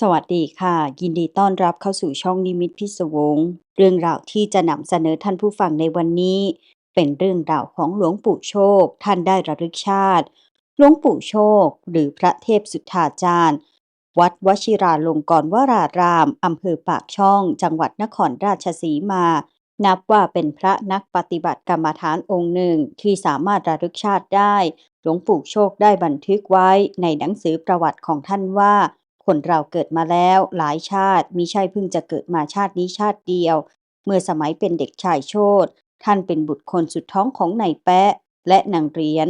สวัสดีค่ะ ยินดีต้อนรับเข้าสู่ช่องนิมิตพิศวง เรื่องราวที่จะนำเสนอท่านผู้ฟังในวันนี้ เป็นเรื่องราวของหลวงปู่โชค ท่านได้ระลึกชาติ หลวงปู่โชค หรือพระเทพสุทธาจารย์ วัดวชิราลงกรณวรารามอำเภอปากช่อง จังหวัดนครราชสีมา นับว่าเป็นพระนักปฏิบัติกรรมฐานองค์หนึ่งที่สามารถระลึกชาติได้ หลวงปู่โชคได้บันทึกไว้ในหนังสือประวัติของท่านว่า คนเราเกิดมาแล้วหลายชาติมิใช่เพิ่งจะเกิดมาชาตินี้ชาติเดียว เมื่อสมัยเป็นเด็กชายโชตท่านเป็นบุตรคนสุดท้องของนายแปะและนางเรียญ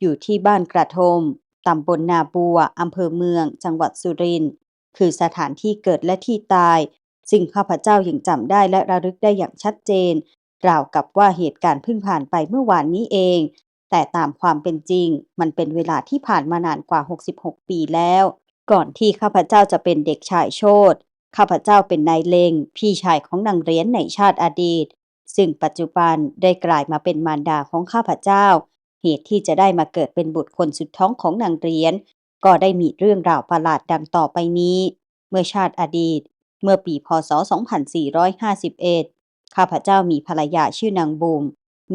อยู่ที่บ้านกระทมตำบลนาบัวอำเภอเมือง จังหวัดสุรินทร์คือสถานที่เกิดและที่ตาย ซึ่งข้าพเจ้ายังจำได้และระลึกได้อย่างชัดเจนราวกับว่าเหตุการณ์เพิ่งผ่านไปเมื่อวานนี้เอง แต่ตามความเป็นจริง มันเป็นเวลาที่ผ่านมานานกว่า 66 ปีแล้ว ก่อนที่ข้าพเจ้าจะเป็นเด็กชายโชตข้าพเจ้าเป็นนายเลงพี่ชายของนางเรียญในชาติอดีต ซึ่งปัจจุบันได้กลายมาเป็นมารดาของข้าพเจ้า เหตุที่จะได้มาเกิดเป็นบุตรคนสุดท้องของนางเรียญก็ได้มีเรื่องราวประหลาดดังต่อไปนี้ เมื่อชาติอดีต เมื่อปีพศ 2451 ข้าพเจ้ามีภรรยาชื่อนางบุม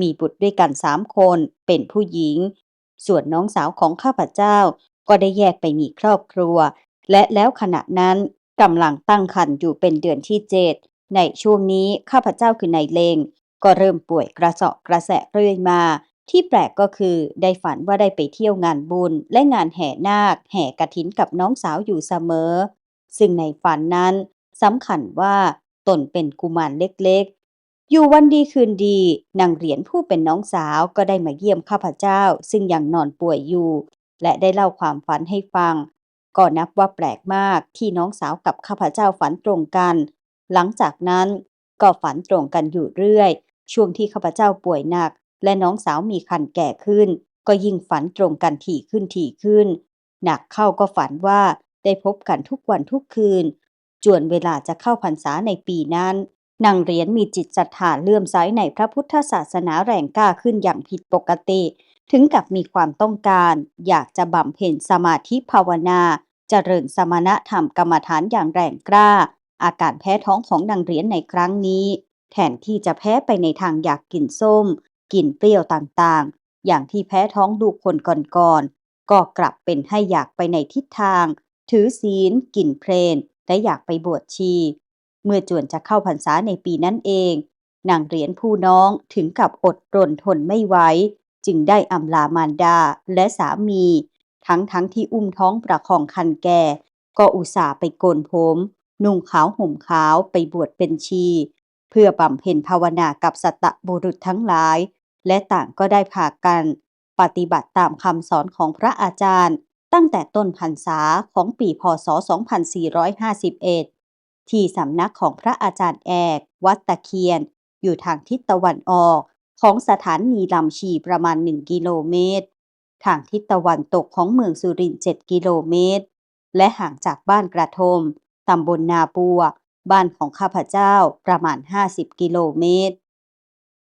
มีบุตรด้วยกันสามคนเป็นผู้หญิง ส่วนน้องสาวของข้าพเจ้า ก็ได้แยกไปมีครอบครัว และแล้วขณะนั้นกำลังตั้งครรภ์อยู่เป็นเดือนที่เจ็ดในช่วงนี้ข้าพเจ้าคือนายเลงก็เริ่มป่วยกระเสาะกระแสะเรื่อยมา ที่แปลกก็คือได้ฝันว่าได้ไปเที่ยวงานบุญและงานแห่นาค แห่กระถินกับน้องสาวอยู่เสมอ ซึ่งในฝันนั้นสำคัญว่าตนเป็นกุมารเล็กๆ อยู่วันดีคืนดีนางเหรียญผู้เป็นน้องสาวก็ได้มาเยี่ยมข้าพเจ้า ซึ่งยังนอนป่วยอยู่ และได้เล่าความฝันให้ฟัง ก็นับว่าแปลกมากที่น้องสาวกับข้าพเจ้าฝันตรงกัน หลังจากนั้นก็ฝันตรงกันอยู่เรื่อย ช่วงที่ข้าพเจ้าป่วยหนัก และน้องสาวมีคันแก่ขึ้น ก็ยิ่งฝันตรงกันถี่ขึ้นถี่ขึ้น หนักเข้าก็ฝันว่าได้พบกันทุกวันทุกคืน จวนเวลาจะเข้าพรรษาในปีนั้นนางเหรียญมีจิตศรัทธาเลื่อมใสในพระพุทธศาสนาแรงกล้าขึ้นอย่างผิดปกติ ถึงกับมีความต้องการ อยากจะบำเพ็ญสมาธิภาวนาเจริญสมณธรรมกรรมฐานอย่างแรงกล้า อาการแพ้ท้องของนางเหรียญในครั้งนี้ แทนที่จะแพ้ไปในทางอยากกินส้ม กินเปรี้ยวต่างๆ อย่างที่แพ้ท้องดูคนก่อนๆก็กลับเป็นให้อยากไปในทิศทาง ถือศีล กินเพลนและอยากไปบวชชี เมื่อจวนจะเข้าพรรษาในปีนั้นเองนางเหรียญผู้น้องถึงกับอดรนทนไม่ไหว จึงได้อำลามารดาและสามี ทั้งทั้งที่อุ้มท้องประคองคันแก่ ก็อุตส่าห์ไปโกนผมนุ่งขาวห่มขาวไปบวชเป็นชี เพื่อบำเพ็ญภาวนากับสัตบุรุษทั้งหลาย และต่างก็ได้พากัน ปฏิบัติตามคำสอนของพระอาจารย์ ตั้งแต่ต้นพรรษาของปีพศ 2451 ที่สำนักของพระอาจารย์แอก วัดตะเคียน อยู่ทางทิศตะวันออก ของสถานีลำชีประมาณ 1 กิโลเมตร ทางทิศตะวันตกของเมืองสุรินทร์7กิโลเมตร และห่างจากบ้านกระทมตำบลนาบัว บ้านของข้าพเจ้าประมาณ 50 กิโลเมตร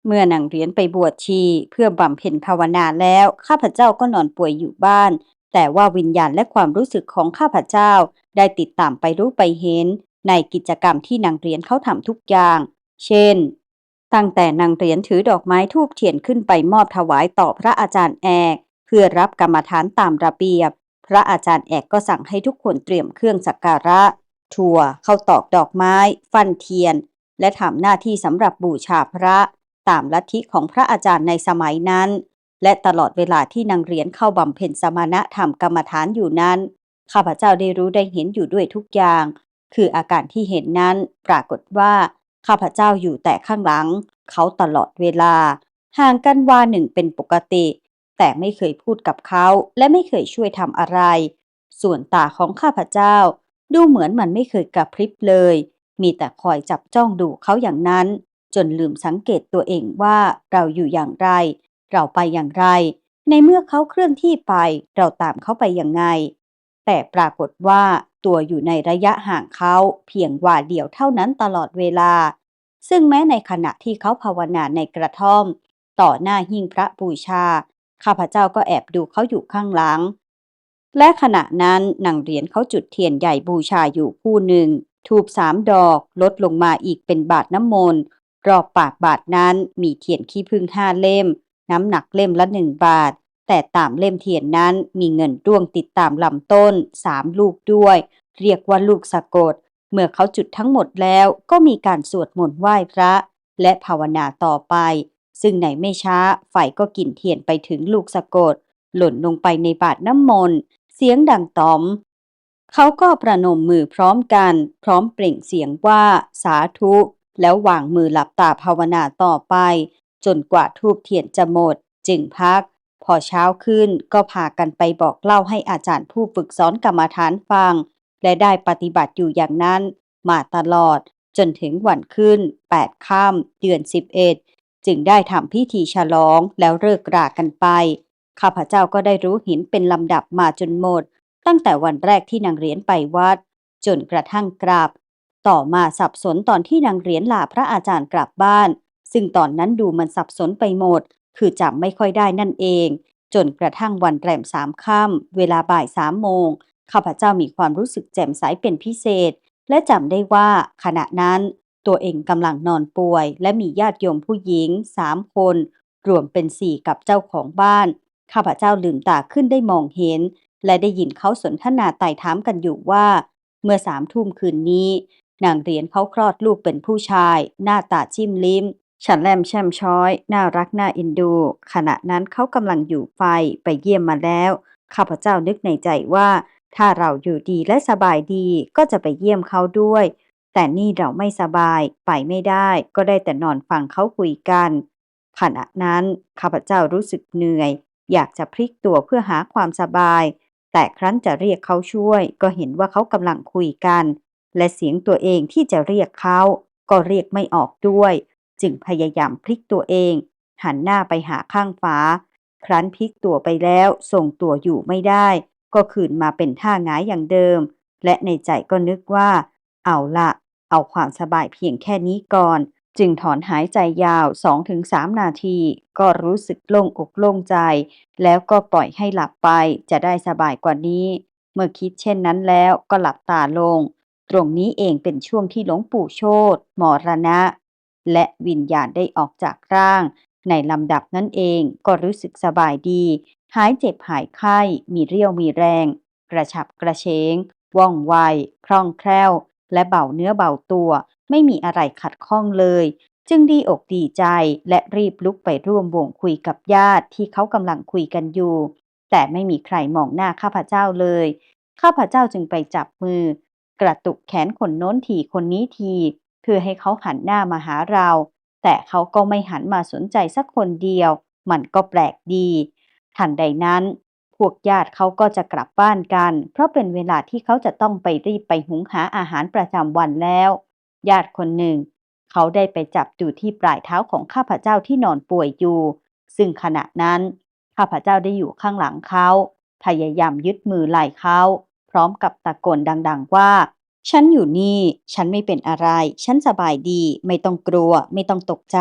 เมื่อนางเหรียญไปบวชชีเพื่อบำเพ็ญภาวนาแล้ว ข้าพเจ้าก็นอนป่วยอยู่บ้าน แต่ว่าวิญญาณและความรู้สึกของข้าพเจ้าได้ติดตามไปรู้ไปเห็น ในกิจกรรมที่นางเหรียญเขาทำทุกอย่าง เช่น ตั้งแต่นางเหรียญถือดอกไม้ทูบเทียนขึ้นไปมอบถวายต่อพระอาจารย์แอกเพื่อรับกรรมฐานตามระเบียบ พระอาจารย์แอกก็สั่งให้ทุกคนเตรียมเครื่องสักการะถั่วเข้าตอกดอกไม้ ฟันเทียน และทำหน้าที่สำหรับบูชาพระ ตามลัทธิของพระอาจารย์ในสมัยนั้น และตลอดเวลาที่นางเหรียญเข้าบำเพ็ญสมณธรรมกรรมฐานอยู่นั้น ข้าพเจ้าได้รู้ได้เห็นอยู่ด้วยทุกอย่าง คืออาการที่เห็นนั้น ปรากฏว่า ข้าพเจ้าอยู่แต่ข้างหลัง เขาตลอดเวลา ห่างกันวาหนึ่งเป็นปกติ แต่ไม่เคยพูดกับเขาและไม่เคยช่วยทำอะไร ส่วนตาของข้าพเจ้า ดูเหมือนมันไม่เคยกระพริบเลย มีแต่คอยจับจ้องดูเขาอย่างนั้น จนลืมสังเกตตัวเองว่าเราอยู่อย่างไร เราไปอย่างไร ในเมื่อเขาเคลื่อนที่ไป เราตามเขาไปอยังไง แต่ปรากฏว่า ตัวอยู่ในระยะห่างเขาเพียงว่าเดียวเท่านั้นตลอดเวลา ซึ่งแม้ในขณะที่เขาภาวนาในกระท่อม ต่อหน้าหิ้งพระบูชา ข้าพเจ้าก็แอบดูเขาอยู่ข้างหลัง และขณะนั้นนางเหรียญเขาจุดเทียนใหญ่บูชาอยู่คู่หนึ่ง ทูบสามดอกลดลงมาอีกเป็นบาทน้ำมนต์รอบปากบาทนั้นมีเทียนขี้ผึ้งห้าเล่ม น้ำหนักเล่มละหนึ่งบาท แต่ตามเล่มเทียนนั้นมีเงินร่วงติดตามลำต้นสามลูกด้วย เรียกว่าลูกสะกด เมื่อเขาจุดทั้งหมดแล้วก็มีการสวดมนต์ไหว้พระ และภาวนาต่อไป ซึ่งในไม่ช้าไฟก็กินเทียนไปถึงลูกสะกด หล่นลงไปในบาทน้ำมนต์เสียงดังต๋อม เขาก็ประนมมือพร้อมกัน พร้อมเปล่งเสียงว่าสาธุ แล้ววางมือหลับตาภาวนาต่อไป จนกว่าทูบเทียนจะหมด จึงพัก พอเช้าขึ้นก็พากันไปบอกเล่าให้อาจารย์ผู้ฝึกสอนกรรมฐานฟัง และได้ปฏิบัติอยู่อย่างนั้นมาตลอดจนถึงวันขึ้น 8 ค่ำเดือน 11 จึงได้ทำพิธีฉลองแล้วเลิกรากันไป ข้าพเจ้าก็ได้รู้เห็นเป็นลำดับมาจนหมด ตั้งแต่วันแรกที่นางเหรียญไปวัด จนกระทั่งกลับต่อมาสับสนตอนที่นางเหรียญลาพระอาจารย์กลับบ้าน ซึ่งตอนนั้นดูมันสับสนไปหมด คือจำไม่ค่อยได้นั่นเอง จนกระทั่งวันแรมสามค่ำเวลาบ่ายสามโมงข้าพเจ้ามีความรู้สึกแจ่มใสเป็นพิเศษ และจำได้ว่าขณะนั้นตัวเองกำลังนอนป่วย และมีญาติโยมผู้หญิงสามคน รวมเป็นสี่กับเจ้าของบ้าน ข้าพเจ้าลืมตาขึ้นได้มองเห็น และได้ยินเขาสนทนาไต่ถามกันอยู่ว่า เมื่อสามทุ่มคืนนี้ นางเหรียญเขาคลอดลูกเป็นผู้ชาย หน้าตาจิ้มลิ้ม ฉันแลมแช่มช้อย น่ารักน่าเอ็นดู ขณะนั้นเขากำลังอยู่ไฟไปเยี่ยมมาแล้ว ข้าพเจ้านึกในใจว่า ถ้าเราอยู่ดีและสบายดีก็จะไปเยี่ยมเขาด้วย แต่นี่เราไม่สบายไปไม่ได้ ก็ได้แต่นอนฟังเขาคุยกันขณะนั้นข้าพเจ้ารู้สึกเหนื่อย อยากจะพลิกตัวเพื่อหาความสบาย แต่ครั้นจะเรียกเขาช่วย ก็เห็นว่าเขากำลังคุยกัน และเสียงตัวเองที่จะเรียกเขา ก็เรียกไม่ออกด้วย จึงพยายามพลิกตัวเอง หันหน้าไปหาข้างฝาครั้นพลิกตัวไปแล้วทรงตัวอยู่ไม่ได้ ก็คืนมาเป็นท่าหงายอย่างเดิม และในใจก็นึกว่า เอาละเอาความสบายเพียงแค่นี้ก่อน จึงถอนหายใจยาว 2-3 นาที ก็รู้สึกโล่งอกโล่งใจ แล้วก็ปล่อยให้หลับไปจะได้สบายกว่านี้ เมื่อคิดเช่นนั้นแล้วก็หลับตาลง ตรงนี้เองเป็นช่วงที่หลวงปู่โชตมรณะ และวิญญาณได้ออกจากร่าง ในลำดับนั้นเองก็รู้สึกสบายดี หายเจ็บหายไข้ มีเรี่ยวมีแรง กระฉับกระเฉง ว่องไว คล่องแคล่ว และเบาเนื้อเบาตัว ไม่มีอะไรขัดข้องเลย จึงดีอกดีใจและรีบลุกไปร่วมวงคุยกับญาติที่เขากำลังคุยกันอยู่ แต่ไม่มีใครมองหน้าข้าพเจ้าเลย ข้าพเจ้าจึงไปจับมือกระตุกแขนคนโน้นทีคนนี้ที เพื่อให้เขาหันหน้ามาหาเรา แต่เขาก็ไม่หันมาสนใจสักคนเดียว มันก็แปลกดี ทันใดนั้น พวกญาติเขาก็จะกลับบ้านกัน เพราะเป็นเวลาที่เขาจะต้องไปรีบไปหุงหาอาหารประจำวันแล้ว ญาติคนหนึ่ง เขาได้ไปจับดูที่ปลายเท้าของข้าพเจ้าที่นอนป่วยอยู่ ซึ่งขณะนั้นข้าพเจ้าได้อยู่ข้างหลังเขา พยายามยึดมือไหล่เขา พร้อมกับตะโกนดัง ๆว่า ฉันอยู่นี่ ฉันไม่เป็นอะไร ฉันสบายดี ไม่ต้องกลัว ไม่ต้องตกใจ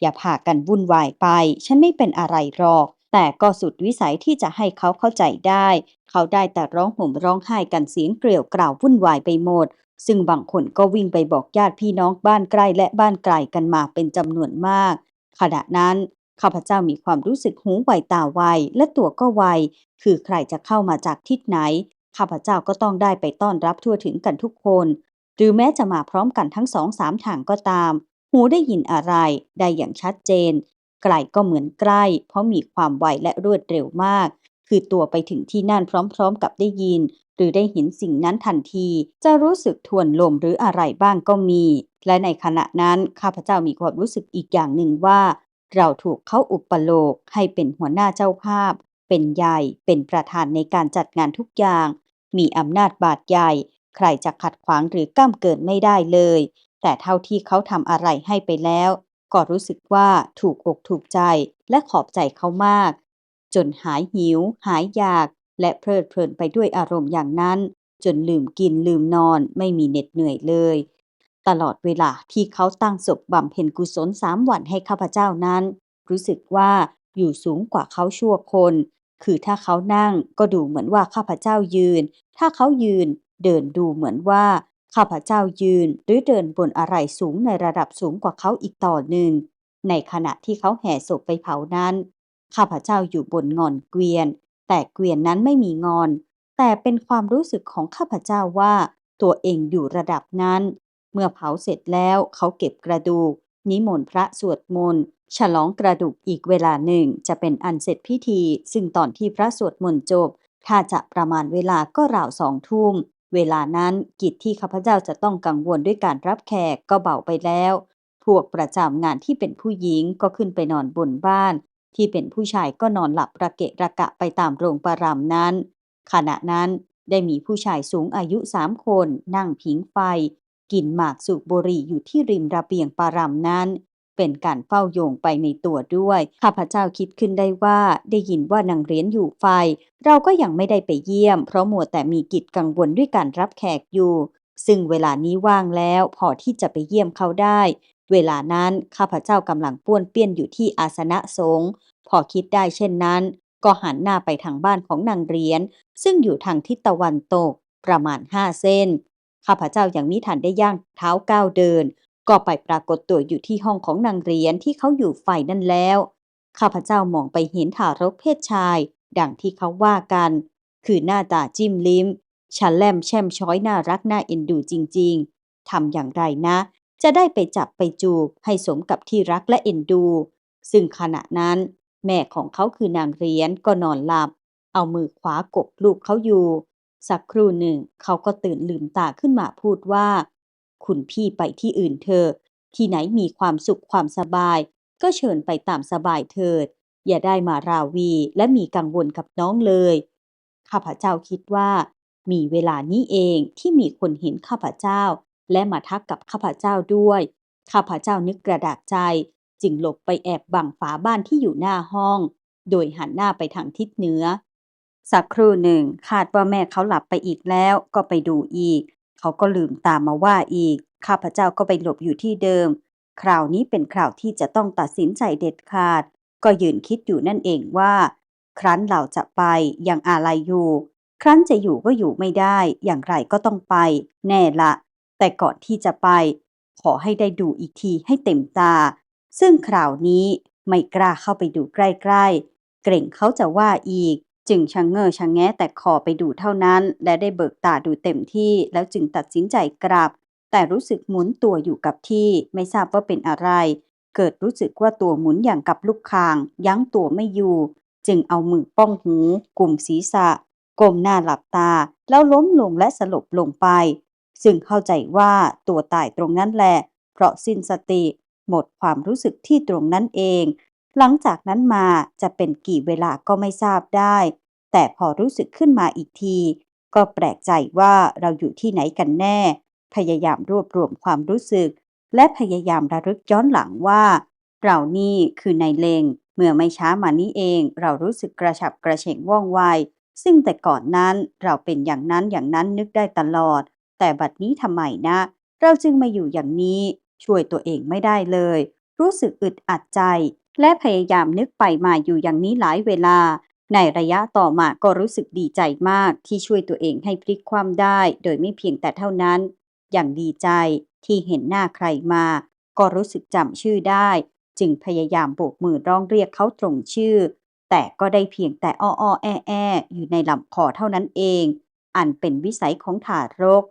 อย่าพากันวุ่นวายไป ฉันไม่เป็นอะไรหรอก แต่ก็สุดวิสัยที่จะให้เขาเข้าใจได้ เขาได้แต่ร้องห่มร้องไห้กันเสียงเกลียวกล่าววุ่นวายไปหมด ซึ่งบางคนก็วิ่งไปบอกญาติพี่น้องบ้านใกล้และบ้านไกลกันมาเป็นจำนวนมาก ขณะนั้นข้าพเจ้ามีความรู้สึกหูไวตาไวและตัวก็ไว คือใครจะเข้ามาจากทิศไหน ข้าพเจ้าก็ต้องได้ไปต้อนรับทั่วถึงกันทุกคน หรือแม้จะมาพร้อมกันทั้งสองสามทางก็ตาม หูได้ยินอะไรได้อย่างชัดเจน ไกลก็เหมือนใกล้ เพราะมีความไวและรวดเร็วมาก คือตัวไปถึงที่นั่นพร้อมๆกับได้ยิน หรือได้เห็นสิ่งนั้นทันที จะรู้สึกทวนลมหรืออะไรบ้างก็มี และในขณะนั้นข้าพเจ้ามีความรู้สึกอีกอย่างหนึ่งว่า เราถูกเขาอุปโลกให้เป็นหัวหน้าเจ้าภาพ เป็นใหญ่ เป็นประธานในการจัดงานทุกอย่าง มีอำนาจบาดใหญ่ ใครจะขัดขวางหรือก้ามเกินไม่ได้เลย แต่เท่าที่เขาทำอะไรให้ไปแล้ว ก็รู้สึกว่าถูกอกถูกใจและขอบใจเขามาก จนหายหิว หายอยาก และเพลิดเพลินไปด้วยอารมณ์อย่างนั้น จนลืมกินลืมนอนไม่มีเหน็ดเหนื่อยเลย ตลอดเวลาที่เขาตั้งศพบำเพ็ญกุศลสามวันให้ข้าพเจ้านั้น รู้สึกว่าอยู่สูงกว่าเขาชั่วคน คือถ้าเขานั่งก็ดูเหมือนว่าข้าพเจ้ายืน ถ้าเขายืนเดินดูเหมือนว่าข้าพเจ้ายืนหรือเดินบนอะไรสูงในระดับสูงกว่าเขาอีกต่อหนึ่ง ในขณะที่เขาแห่ศพไปเผานั้น ข้าพเจ้าอยู่บนงอนเกวียน แต่เกวียนนั้นไม่มีงอน แต่เป็นความรู้สึกของข้าพเจ้าว่าตัวเองอยู่ระดับนั้น เมื่อเผาเสร็จแล้วเขาเก็บกระดูก นิมนต์พระสวดมนต์ ฉลองกระดูกอีกเวลาหนึ่งจะเป็นอันเสร็จพิธี ซึ่งตอนที่พระสวดมนต์จบ ถ้าจะประมาณเวลาก็ราวสองทุ่ม เวลานั้นกิจที่ข้าพเจ้าจะต้องกังวลด้วยการรับแขกก็เบาไปแล้ว พวกประจำงานที่เป็นผู้หญิงก็ขึ้นไปนอนบนบ้าน ที่เป็นผู้ชายก็นอนหลับระเกะระกะไปตามโรงประรำนั้น ขณะนั้นได้มีผู้ชายสูงอายุสามคน นั่งผิงไฟ กินหมากสูบบุหรี่อยู่ที่ริมระเบียงปารำนั้น เป็นการเฝ้าโยงไปในตัวด้วย ข้าพเจ้าคิดขึ้นได้ว่าได้ยินว่านางเรียนอยู่ไฟ เราก็ยังไม่ได้ไปเยี่ยม เพราะมัวแต่มีกิจกังวลด้วยการรับแขกอยู่ ซึ่งเวลานี้ว่างแล้วพอที่จะไปเยี่ยมเขาได้ เวลานั้นข้าพเจ้ากำลังป้วนเปี้ยนอยู่ที่อาสนะสงฆ์พอคิดได้เช่นนั้น ก็หันหน้าไปทางบ้านของนางเรียน ซึ่งอยู่ทางทิศตะวันตก ประมาณห้าเส้นข้าพเจ้ายังมิทันได้ย่างเท้าก้าวเดิน ก็ไปปรากฏตัวอยู่ที่ห้องของนางเรียนที่เขาอยู่ฝ่ายนั่นแล้ว ข้าพเจ้ามองไปเห็นทารกเพศชาย ดังที่เขาว่ากัน คือหน้าตาจิ้มลิ้มชันแลมแช่มช้อยน่ารักน่าเอ็นดูจริง ๆ ทำอย่างไรนะ จะได้ไปจับไปจูบให้สมกับที่รักและเอ็นดู ซึ่งขณะนั้น แม่ของเขาคือนางเรียนก็นอนหลับ เอามือขวากบลูกเขาอยู่ สักครู่หนึ่งเขาก็ตื่นลืมตาขึ้นมาพูดว่า คุณพี่ไปที่อื่นเถอะที่ไหนมีความสุขความสบาย ก็เชิญไปตามสบายเถิด อย่าได้มาราวีและมีกังวลกับน้องเลย ข้าพเจ้าคิดว่า มีเวลานี้เองที่มีคนเห็นข้าพเจ้า และมาทักกับข้าพเจ้าด้วย ข้าพเจ้านึกกระดากใจ จึงหลบไปแอบบังฝาบ้านที่อยู่หน้าห้อง โดยหันหน้าไปทางทิศเหนือสักครู่หนึ่งคาดว่าแม่เขาหลับไปอีกแล้วก็ไปดูอีก เขาก็ลืมตามมาว่าอีก ข้าพเจ้าก็ไปหลบอยู่ที่เดิม คราวนี้เป็นคราวที่จะต้องตัดสินใจเด็ดขาด ก็ยืนคิดอยู่นั่นเองว่า ครั้นเราจะไปยังอะไรอยู่ ครั้นจะอยู่ก็อยู่ไม่ได้ อย่างไรก็ต้องไป แน่ละ แต่ก่อนที่จะไป ขอให้ได้ดูอีกทีให้เต็มตา ซึ่งคราวนี้ไม่กล้าเข้าไปดูใกล้ๆ เกรงเขาจะว่าอีก จึงชะเง้อชะแงะแต่ขอไปดูเท่านั้น และได้เบิกตาดูเต็มที่แล้วจึงตัดสินใจกลับแต่รู้สึกหมุนตัวอยู่กับที่ไม่ทราบว่าเป็นอะไร เกิดรู้สึกว่าตัวหมุนอย่างกับลูกคาง ยั้งตัวไม่อยู่ จึงเอามือป้องหูกลุ่มศีรษะก้มหน้าหลับตา แล้วล้มลงและสลบลงไป ซึ่งเข้าใจว่าตัวตายตรงนั้นแหละ เพราะสิ้นสติ หมดความรู้สึกที่ตรงนั้นเอง หลังจากนั้นมาจะเป็นกี่เวลาก็ไม่ทราบได้ แต่พอรู้สึกขึ้นมาอีกที ก็แปลกใจว่าเราอยู่ที่ไหนกันแน่ พยายามรวบรวมความรู้สึก และพยายามระลึกย้อนหลังว่า เรานี่คือนายเลงเมื่อไม่ช้ามานี้เอง เรารู้สึกกระฉับกระเฉงว่องไว ซึ่งแต่ก่อนนั้นเราเป็นอย่างนั้นอย่างนั้นนึกได้ตลอด แต่บัดนี้ทำไมนะ เราจึงมาอยู่อย่างนี้ ช่วยตัวเองไม่ได้เลย รู้สึกอึดอัดใจ และพยายามนึกไปมาอยู่อย่างนี้หลายเวลา ในระยะต่อมาก็รู้สึกดีใจมากที่ช่วยตัวเองให้พลิกคว่ำได้ โดยไม่เพียงแต่เท่านั้น อย่างดีใจที่เห็นหน้าใครมา ก็รู้สึกจำชื่อได้ จึงพยายามโบกมือร้องเรียกเขาตรงชื่อ แต่ก็ได้เพียงแต่อ้ออแอแออยู่ในลำคอเท่านั้นเอง อันเป็นวิสัยของทารก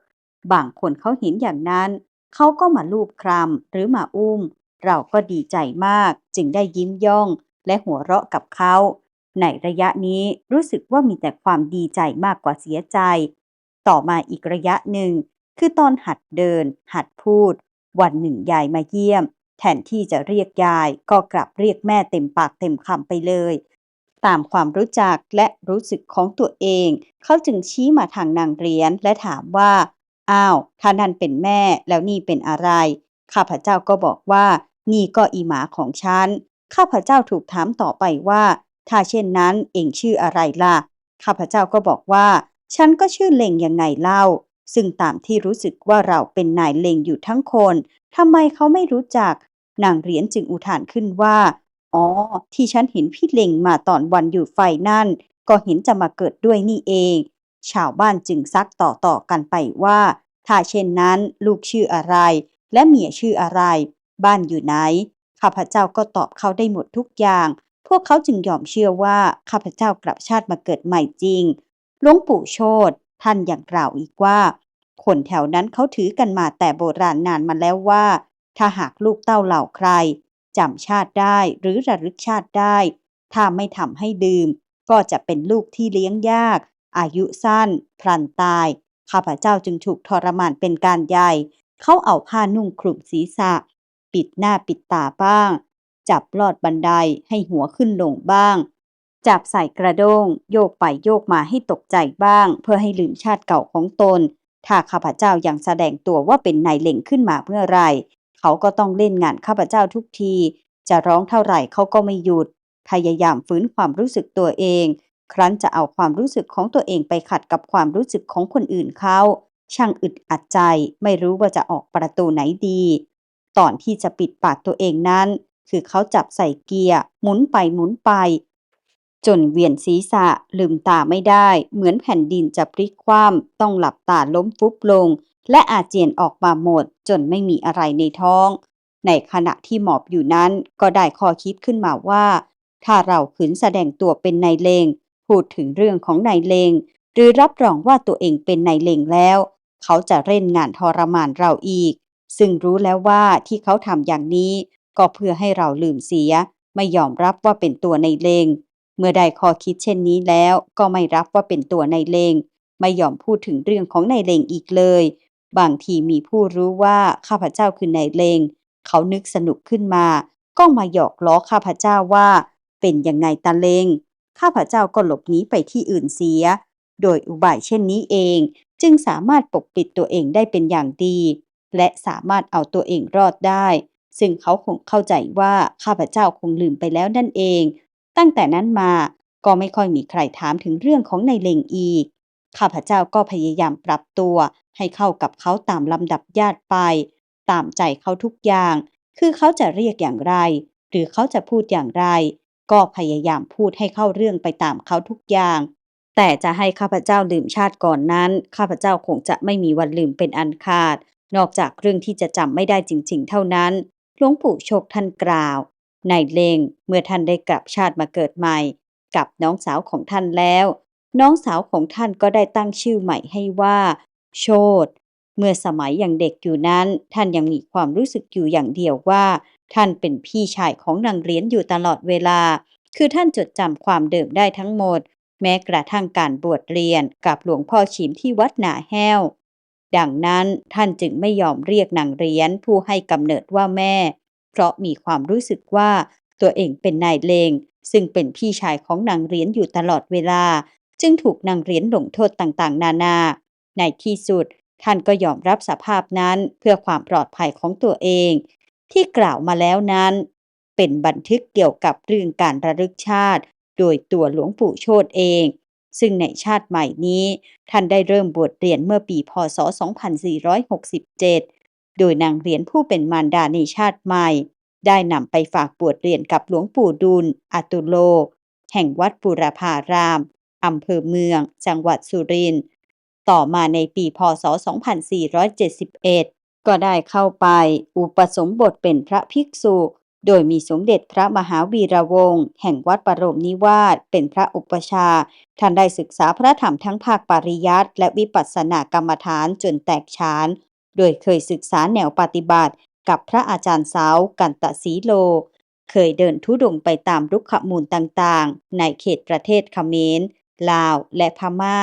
บางคนเขาเห็นอย่างนั้น เขาก็มาลูบคลำหรือมาอุ้ม เราก็ดีใจมากจึงได้ยิ้มย่องและหัวเราะกับเขา ในระยะนี้รู้สึกว่ามีแต่ความดีใจมากกว่าเสียใจ ต่อมาอีกระยะหนึ่ง คือตอนหัดเดิน หัดพูด วันหนึ่งยายมาเยี่ยม แทนที่จะเรียกยายก็กลับเรียกแม่เต็มปากเต็มคำไปเลย ตามความรู้จักและรู้สึกของตัวเอง เขาจึงชี้มาทางนางเรียนและถามว่า อ้าว ถ้านั่นเป็นแม่แล้วนี่เป็นอะไร ข้าพเจ้าก็บอกว่า นี่ก็อีหมาของฉัน ข้าพเจ้าถูกถามต่อไปว่า ถ้าเช่นนั้นเองชื่ออะไรล่ะ ข้าพเจ้าก็บอกว่า ฉันก็ชื่อเล็งยังไงเล่า ซึ่งตามที่รู้สึกว่าเราเป็นนายเล็งอยู่ทั้งคนทำไมเขาไม่รู้จัก นางเหรียญจึงอุทานขึ้นว่า อ๋อ ที่ฉันเห็นพี่เล็งมาตอนวันอยู่ไฟนั่น ก็เห็นจะมาเกิดด้วยนี่เอง ชาวบ้านจึงซักต่อๆกันไปว่า ถ้าเช่นนั้นลูกชื่ออะไร และเมียชื่ออะไร บ้านอยู่ไหน ข้าพเจ้าก็ตอบเขาได้หมดทุกอย่าง พวกเขาจึงยอมเชื่อว่าข้าพเจ้ากลับชาติมาเกิดใหม่จริง หลวงปู่โชตท่านยังกล่าวอีกว่า คนแถวนั้นเขาถือกันมาแต่โบราณนานมาแล้วว่า ถ้าหากลูกเต้าเหล่าใครจำชาติได้หรือระลึกชาติได้ ถ้าไม่ทำให้ดื่ม ก็จะเป็นลูกที่เลี้ยงยาก อายุสั้น พลันตาย ข้าพเจ้าจึงถูกทรมานเป็นการใหญ่ เขาเอาผ้านุ่งคลุมศีรษะ ปิดหน้าปิดตาบ้าง จับลอดบันไดให้หัวขึ้นลงบ้าง จับใส่กระด้ง โยกไปโยกมาให้ตกใจบ้าง เพื่อให้ลืมชาติเก่าของตน ถ้าข้าพเจ้ายังแสดงตัวว่าเป็นนายเหล่งขึ้นมาเมื่อไร เขาก็ต้องเล่นงานข้าพเจ้าทุกที จะร้องเท่าไหร่เขาก็ไม่หยุด พยายามฟื้นความรู้สึกตัวเอง ครั้นจะเอาความรู้สึกของตัวเองไปขัดกับความรู้สึกของคนอื่นเขาช่างอึดอัดใจไม่รู้ว่าจะออกประตูไหนดี ตอนที่จะปิดปากตัวเองนั้น คือเขาจับใส่เกียร์หมุนไปหมุนไป จนเวียนศีรษะลืมตาไม่ได้ เหมือนแผ่นดินจะพลิกคว่ำต้องหลับตาล้มฟุบลง และอาเจียนออกมาหมด จนไม่มีอะไรในท้อง ในขณะที่หมอบอยู่นั้นก็ได้ข้อคิดขึ้นมาว่า ถ้าเราขืนแสดงตัวเป็นนายเลงพูดถึงเรื่องของนายเลงหรือรับรองว่าตัวเองเป็นนายเลงแล้ว เขาจะเล่นงานทรมานเราอีก ซึ่งรู้แล้วว่าที่เขาทำอย่างนี้ ก็เพื่อให้เราลืมเสีย ไม่ยอมรับว่าเป็นตัวในเลง เมื่อได้ข้อคิดเช่นนี้แล้วก็ไม่รับว่าเป็นตัวในเลง ไม่ยอมพูดถึงเรื่องของในเลงอีกเลย บางทีมีผู้รู้ว่าข้าพเจ้าคือในเลง เขานึกสนุกขึ้นมา ก็มาหยอกล้อข้าพเจ้าว่า เป็นยังไงตาเลง ข้าพเจ้าก็หลบหนีไปที่อื่นเสีย โดยอุบายเช่นนี้เอง จึงสามารถปกปิดตัวเองได้เป็นอย่างดี และสามารถเอาตัวเองรอดได้ ซึ่งเขาคงเข้าใจว่าข้าพเจ้าคงลืมไปแล้วนั่นเอง ตั้งแต่นั้นมาก็ไม่ค่อยมีใครถามถึงเรื่องของนายเลงอีก ข้าพเจ้าก็พยายามปรับตัว ให้เข้ากับเขาตามลำดับญาติไป ตามใจเขาทุกอย่าง คือเขาจะเรียกอย่างไร หรือเขาจะพูดอย่างไร ก็พยายามพูดให้เข้าเรื่องไปตามเขาทุกอย่าง แต่จะให้ข้าพเจ้าลืมชาติก่อนนั้น ข้าพเจ้าคงจะไม่มีวันลืมเป็นอันขาด นอกจากเรื่องที่จะจำไม่ได้จริง ๆ เท่านั้น หลวงปู่โชคท่านกล่าว นายเลงเมื่อท่านได้กลับชาติมาเกิดใหม่ กับน้องสาวของท่านแล้ว น้องสาวของท่านก็ได้ตั้งชื่อใหม่ให้ว่า โชตเมื่อสมัยยังเด็กอยู่นั้น ท่านยังมีความรู้สึกอยู่อย่างเดียวว่า ท่านเป็นพี่ชายของนางเรียนอยู่ตลอดเวลา คือท่านจดจำความเดิมได้ทั้งหมด แม้กระทั่งการบวชเรียนกับหลวงพ่อชิมที่วัดหนาแห้ว ดังนั้นท่านจึงไม่ยอมเรียกนางเรียนผู้ให้กำเนิดว่าแม่ เพราะมีความรู้สึกว่าตัวเองเป็นนายเลง ซึ่งเป็นพี่ชายของนางเรียนอยู่ตลอดเวลา จึงถูกนางเรียนลงโทษต่างๆ นานา ในที่สุดท่านก็ยอมรับสภาพนั้นเพื่อความปลอดภัยของตัวเอง ที่กล่าวมาแล้วนั้น เป็นบันทึกเกี่ยวกับเรื่องการระลึกชาติ โดยตัวหลวงปู่โชตเอง ซึ่งในชาติใหม่นี้ ท่านได้เริ่มบวชเรียนเมื่อปีพศ 2467 โดยนางเรียนผู้เป็นมารดาในชาติใหม่ ได้นำไปฝากบวชเรียนกับหลวงปู่ดุลอตุโล แห่งวัดปุรพารามอำเภอเมือง จังหวัดสุรินทร์ต่อมาในปีพศ 2471 ก็ได้เข้าไปอุปสมบทเป็นพระภิกษุ โดยมีสมเด็จพระมหาวีระวงศ์แห่งวัดปรมนิวาสเป็นพระอุปชา ท่านได้ศึกษาพระธรรมทั้งภาคปริยัติและวิปัสสนากรรมฐานจนแตกฉาน โดยเคยศึกษาแนวปฏิบัติ กับพระอาจารย์สาวกันตะสีโล เคยเดินทุดงค์ไปตามรุกขมูลต่างๆ ในเขตประเทศเขมร ลาว และพม่า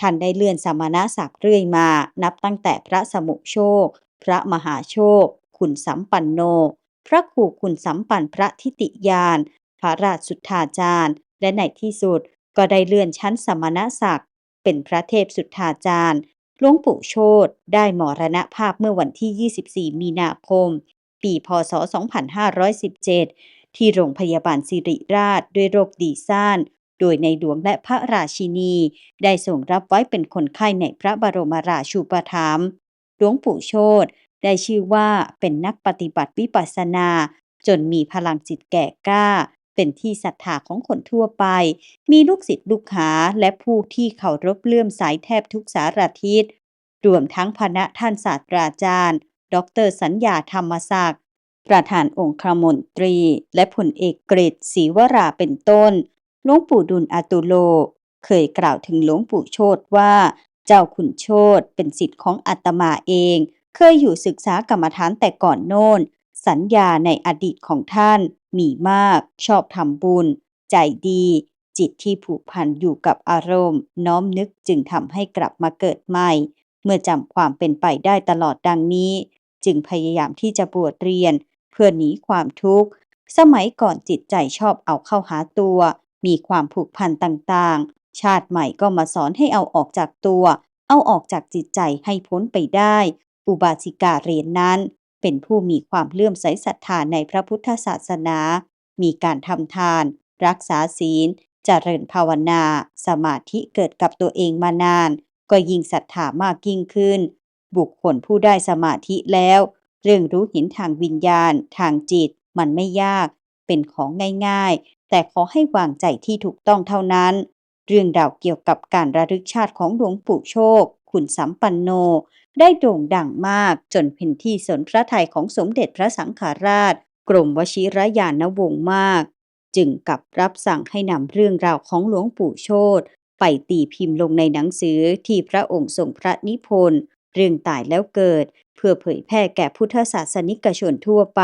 ท่านได้เลื่อนสมณศักดิ์เรื่อยมา นับตั้งแต่พระสมุโชค พระมหาโชคขุนสัมปันโน พระครูขุนสัมปันพระทิติยาน พระราชสุทธาจารย์ และในที่สุดก็ได้เลื่อนชั้นสมณศักดิ์ เป็นพระเทพสุทธาจารย์หลวงปู่โชตได้มรณภาพเมื่อวันที่ 24 มีนาคม ปีพศ 2517 ที่โรงพยาบาลสิริราชด้วยโรคดีซ่าน โดยในหลวงและพระราชินี ได้ส่งรับไว้เป็นคนไข้ในพระบรมราชูปถัมภ์หลวงปู่โชต ได้ชื่อว่าเป็นนักปฏิบัติวิปัสสนา จนมีพลังจิตแก่กล้า เป็นที่ศรัทธาของคนทั่วไป มีลูกศิษย์ลูกหาและผู้ที่เคารพเลื่อมใสแทบทุกสารทิศรวมทั้งพระท่านศาสตราจารย์ ดรสัญญาธรรมศักดิ์ประธานองคมนตรี และผลเอกกฤษศรีวราเป็นต้นหลวงปู่ดุลอาตุโล เคยกล่าวถึงหลวงปู่โชตว่า เจ้าขุนโชตเป็นสิทธิ์ของอาตมาเอง เคยอยู่ศึกษากรรมฐานแต่ก่อนโน้น สัญญาในอดีตของท่านมีมาก ชอบทำบุญ ใจดี จิตที่ผูกพันอยู่กับอารมณ์ น้อมนึกจึงทำให้กลับมาเกิดใหม่ เมื่อจำความเป็นไปได้ตลอดดังนี้ จึงพยายามที่จะบวชเรียน เพื่อหนีความทุกข์ สมัยก่อนจิตใจชอบเอาเข้าหาตัว มีความผูกพันต่างๆ ชาติใหม่ก็มาสอนให้เอาออกจากตัว เอาออกจากจิตใจให้พ้นไปได้ อุบาสิกาเรียนนั้น เป็นผู้มีความเลื่อมใสศรัทธาในพระพุทธศาสนา มีการทำทาน รักษาศีลเจริญภาวนา สมาธิเกิดกับตัวเองมานาน ก็ยิ่งศรัทธามากยิ่งขึ้น บุคคลผู้ได้สมาธิแล้ว เรื่องรู้เห็นทางวิญญาณ ทางจิต มันไม่ยาก เป็นของง่ายๆ แต่ขอให้วางใจที่ถูกต้องเท่านั้น เรื่องราวเกี่ยวกับการระลึกชาติของหลวงปู่โชค ขุนสัมปันโน ได้โด่งดังมากจนเป็นที่สนพระทัยของสมเด็จพระสังฆราช กรมวชิรยาณวงศ์มาก จึงกลับรับสั่งให้นำเรื่องราวของหลวงปู่โชตไปตีพิมพ์ลงในหนังสือที่พระองค์ทรงพระนิพนธ์เรื่องตายแล้วเกิด เพื่อเผยแพร่แก่พุทธศาสนิกชนทั่วไป